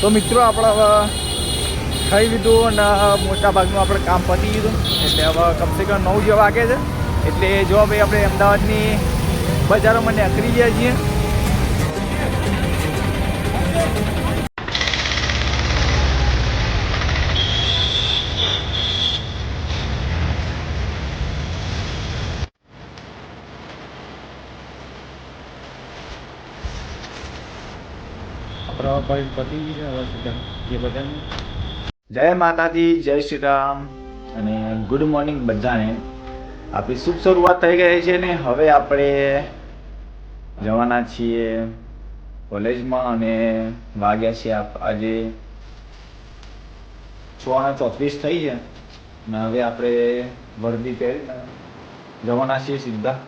તો મિત્રો, આપણે હવે ખાઈ લીધું અને મોટા ભાગનું આપણે કામ પતી લીધું એટલે હવે કમસે કમ નવ જેવા વાગે છે. એટલે જો ભાઈ આપણે અમદાવાદની બજારોમાં નીકળી ગયા છીએ જય માતાજી, જય શ્રી રામ. અને ગુડ મોર્નિંગ બધાને. આપણી શુભ શરૂઆત થઈ ગઈ છે ને, હવે આપણે જવાના છીએ કોલેજમાં અને વાગ્યા છે આજે છ અને ચોત્રીસ થઈ છે. અને હવે આપણે વર્દી પહેરીને જવાના છીએ સીધા.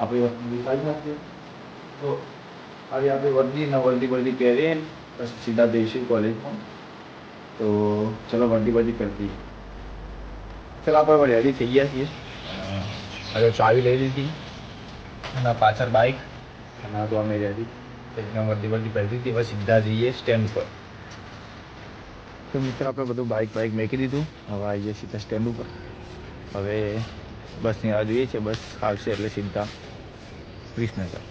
આપણી વર્દી તો હવે આપણે વર્દી ને વર્દી વર્દી પહેરીએ પછી સીધા જઈશું કોલેજમાં. તો ચલો વર્દી વર્દી કરી દઈએ. ચલો, આપણે રેડી થઈ ગયા છીએ. હવે ચાવી લઈ લીધી. એના પાછળ બાઇક અને તો અમે રેડી પછી વર્દી વર્દી પહેરી દીધી હવે સીધા જઈએ સ્ટેન્ડ પર તો મિત્ર, આપણે બધું બાઇક બાઇક મેકી દીધું. હવે આવી જઈએ સીધા સ્ટેન્ડ ઉપર. હવે બસની રાહ જોઈએ છે. બસ આવશે એટલે સીધા વિસનગર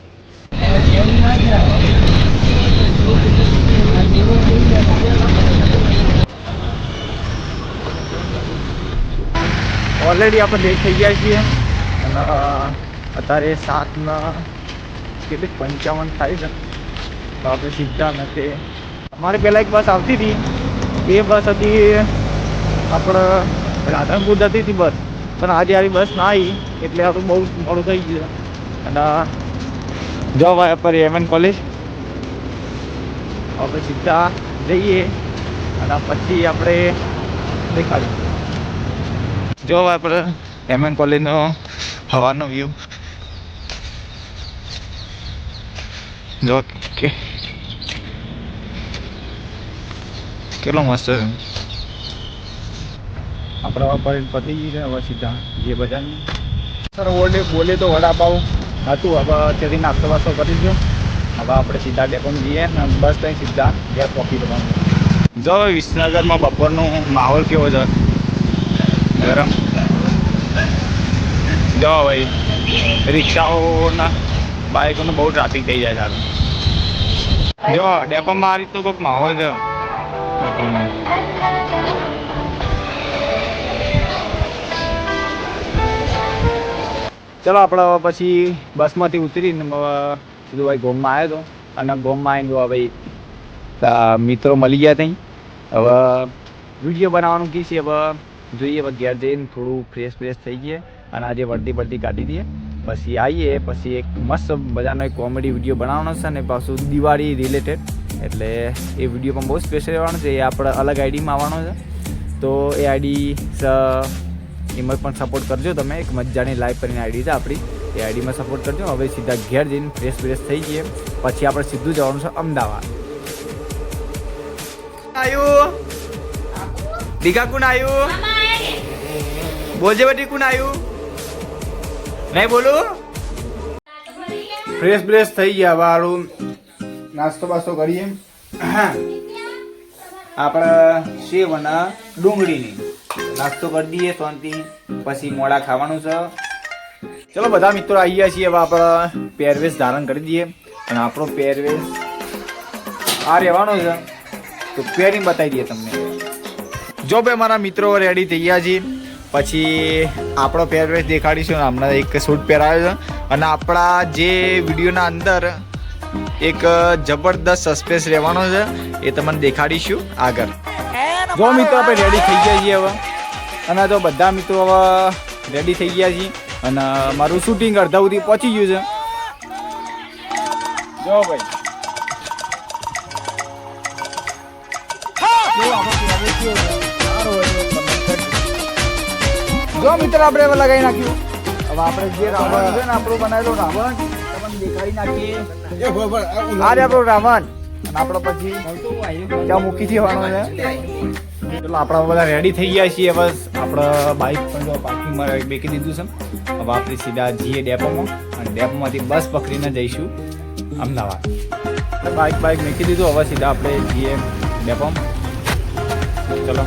ઓલરેડી આપણે લેટ થઈ ગયા છીએ. અને અત્યારે સાતના કેટલીક પંચાવન થાય છે. તો આપણે સીધા નથી અમારે પહેલાં એક બસ આવતી હતી. એ બસ હતી આપણે રાધનપુર જતી હતી બસ. પણ આજે આવી બસ ના આવી. એટલે આપણું બહુ મોડું થઈ ગયું અને જો ભાઈ એમ એન કોલેજ આપણે સીધા જઈએ અને પછી આપણે દેખાડીએ જો હવે પર એમ એન કોલેજનો હવાનો વ્યૂ જો કે કેટલો મસ્ત આપણા હવે પતી ગઈ છે હવે સીધા જે બજારની સર ઓલે બોલે તો વડાપાવ હતું. હવે ત્યાંથી નાસ્તો વાસ્તો કરીશું હવે આપણે સીધા ડેપોમાં જઈએ બસ ત્યાં સીધા ઘેર પહોંચી જવાનું જો વિસનગરમાં બપોરનો માહોલ કેવો છે? ગરમ? જો ભાઈ રિક્ષાઓના બાઇકોનું બહુ ટ્રાફિક થઈ જાય સારું. જો, ડેપોમાં આ રીતનો કોઈક માહોલ છે. ચલો, આપણે પછી બસમાંથી ઉતરીને સીધું ભાઈ ગોમમાં આવ્યો હતો અને ગોમમાં આવીને જોવા ભાઈ મિત્રો મળી ગયા ત્યાં. હવે વીડિયો બનાવવાનું કી છે, હવે જોઈએ, હવે ઘેર જઈને થોડું ફ્રેશ ફ્રેશ થઈ ગઈએ અને આજે વળતી પડતી કાઢી દઈએ. પછી આવીએ, પછી એક મસ્ત મજાનો એક કોમેડી વીડિયો બનાવવાનો છે અને પાછું દિવાળી રિલેટેડ એટલે એ વીડિયો પણ બહુ સ્પેશિયલ રહેવાનો છે, એ આપણે અલગ આઈડીમાં આવવાનો છે. તો એ આઈડી એમાં પણ સપોર્ટ કરજો. તમે એક મજાની લાઈવ કરીને આઈડી છે આપણી. એ આઈડીમાં સપોર્ટ કરજો. હવે સીધા ઘેર જઈને ફ્રેશ ફ્રેશ થઈ જઈએ. પછી આપણે સીધું જવાનું છે અમદાવાદ. આયુ. દીઘા કોણ આયુ. બોલજે બેટી કોણ આયુ. નહીં બોલું? ફ્રેશ ફ્રેશ થઈ ગયા વાળું. નાસ્તો બાસ્તો કરીએ. આપણે સેવ અને ડુંગળીની. નાસ્તો કરી દઈએ શાંતિ. પછી મોડા ખાવાનું છે. ચલો બધા મિત્રો આવી ગયા છીએ હવે આપણે પહેરવેશ ધારણ કરી દઈએ. અને આપણો પહેરવેશ આ રહેવાનો છે. તો પહેરીને બતાવી દઈએ તમને. જો ભાઈ મારા મિત્રો રેડી થઈ ગયા છે, પછી આપણો પહેરવેશ દેખાડીશું હમણાં એક સૂટ પહેરાવ્યો છે. અને આપણા જે વિડીયોના અંદર એક જબરદસ્ત સસ્પેન્સ રહેવાનો છે, એ તમને દેખાડીશું આગળ. જો મિત્રો આપણે રેડી થઈ ગયા છીએ હવે. અને તો બધા મિત્રો હવે રેડી થઈ ગયા છીએ. અને મારું શૂટિંગ અડધા સુધી પહોંચી ગયું છે. જો ભાઈ. જો મિત્ર, આપણે હવે લગાવી નાખ્યું. હવે આપણે જે રાવણ છે ને, આપણું બનાવેલો રાવણ, તમને દેખાડી નાખીએ. આપણો રાવણ. અને આપણો પછી ત્યાં મૂકી દેવાનો છે. ચલો આપણા બધા રેડી થઈ ગયા છીએ. બસ આપણે બાઇક પણ જો પાર્કિંગમાં બેકી દીધું છે. હવે આપણે સીધા જઈએ ડેપોમાં અને ડેપોમાંથી બસ પકડીને જઈશું અમદાવાદ. બાઇક બાઇક મૂકી દીધું. હવે સીધા આપણે જઈએ ડેપોમ ચલો.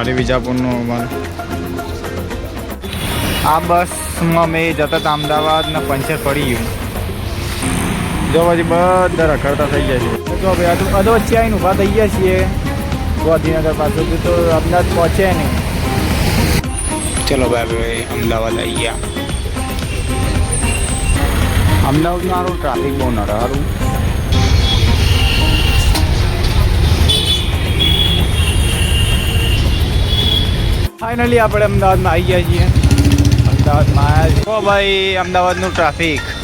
અરે વિજાપુરનું અમારે. આ બસમાં મેં જતા હતા અમદાવાદ ને પંચર પડી ગયું. જો પછી બધા રખડતા થઈ જાય છે. તો ભાઈ અધ અધ વચ્ચે આવીને ઊભા થઈ ગયા છીએ. ગાંધીનગર પાછું તો અમદાવાદ પહોંચ્યા નહીં. ચલો ભાઈ ભાઈ અમદાવાદ આવી ગયા. અમદાવાદમાં સારું ટ્રાફિક બહુ ન સારું ફાઇનલી આપણે અમદાવાદમાં આવી ગયા છીએ. અમદાવાદમાં આવ્યા છીએ. ભાઈ અમદાવાદનું ટ્રાફિક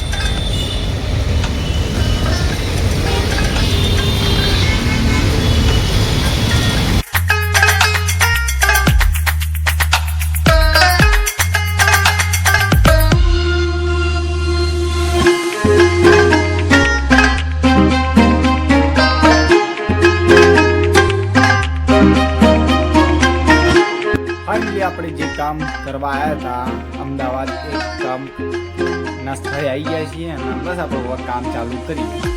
કરવા આવ્યા હતા અમદાવાદ એ કામ ના સ્થળે આવી ગયા છીએ અને બસ આપણે કામ ચાલુ કરીએ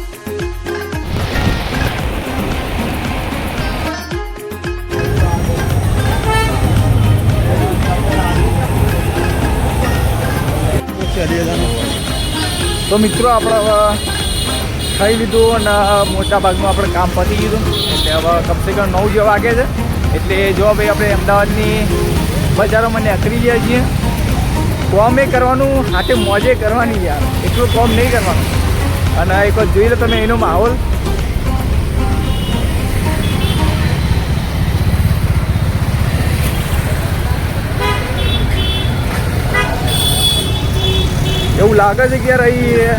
તો મિત્રો આપણે હવે ખાઈ લીધું અને મોટા ભાગનું આપણે કામ પતી ગયું એટલે હવે કમસે કમ નવ જેવા વાગે છે. એટલે જો ભાઈ આપણે અમદાવાદની બજારોમાં નીકળી ગયા છીએ. કોમે કરવાનું, હાથે મોજે કરવાની યાર. એટલું કોમ નહીં કરવાનું. અને એક વાર જોઈ લો તમે એનો માહોલ. એવું લાગે છે કે યાર અહીં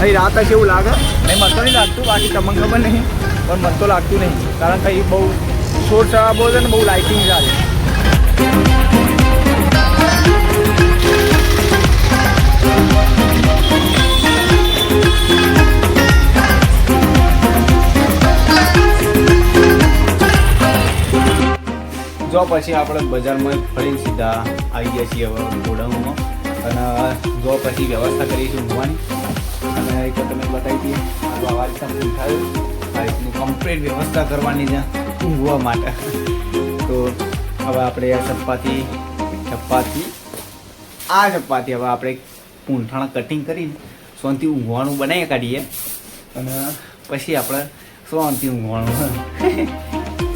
અહીં રાત હશે એવું લાગે? નહીં, મને તો નહીં લાગતું. બાકી તમને ખબર નહીં. પણ મને લાગતું નહીં. કારણ કે અહીં બહુ શોર શરાબો છે ને બહુ લાઇટિંગ ચાલે. જો પછી આપણે બજારમાં ફરીને સીધા આવી ગયા છીએ હવે ગોડાઉનમાં. અને જો પછી વ્યવસ્થા કરીશું ઊંઘવાની. અને એક તમે બતાવી દઈએ, આ તો આવા રીતના થયું આ કમ્પ્લીટ વ્યવસ્થા કરવાની છે ઊંઘવા માટે. તો હવે આપણે આ ચપાતી ચપાતી, આ ચપાતી હવે આપણે પૂંઠાણા કટિંગ કરીને સોનથી ઊંઘવાનું બનાવી કાઢીએ. અને પછી આપણે સોનથી ઊંઘવાનું.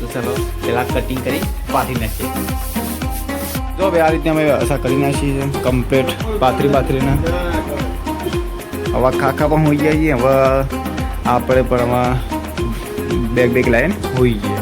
તો ચલો, પહેલાં કટિંગ કરી પાથરી નાખીએ. જો ભાઈ, આ રીતે અમે વ્યવસ્થા કરી નાખીએ છીએ કમ્પ્લેટ પાથરી પાથરીને. હવે ખાખા પણ હોઈ ગયા છીએ. હવે આપણે પણ હવે બેગ બેગ લાવીને હોઈ ગયા.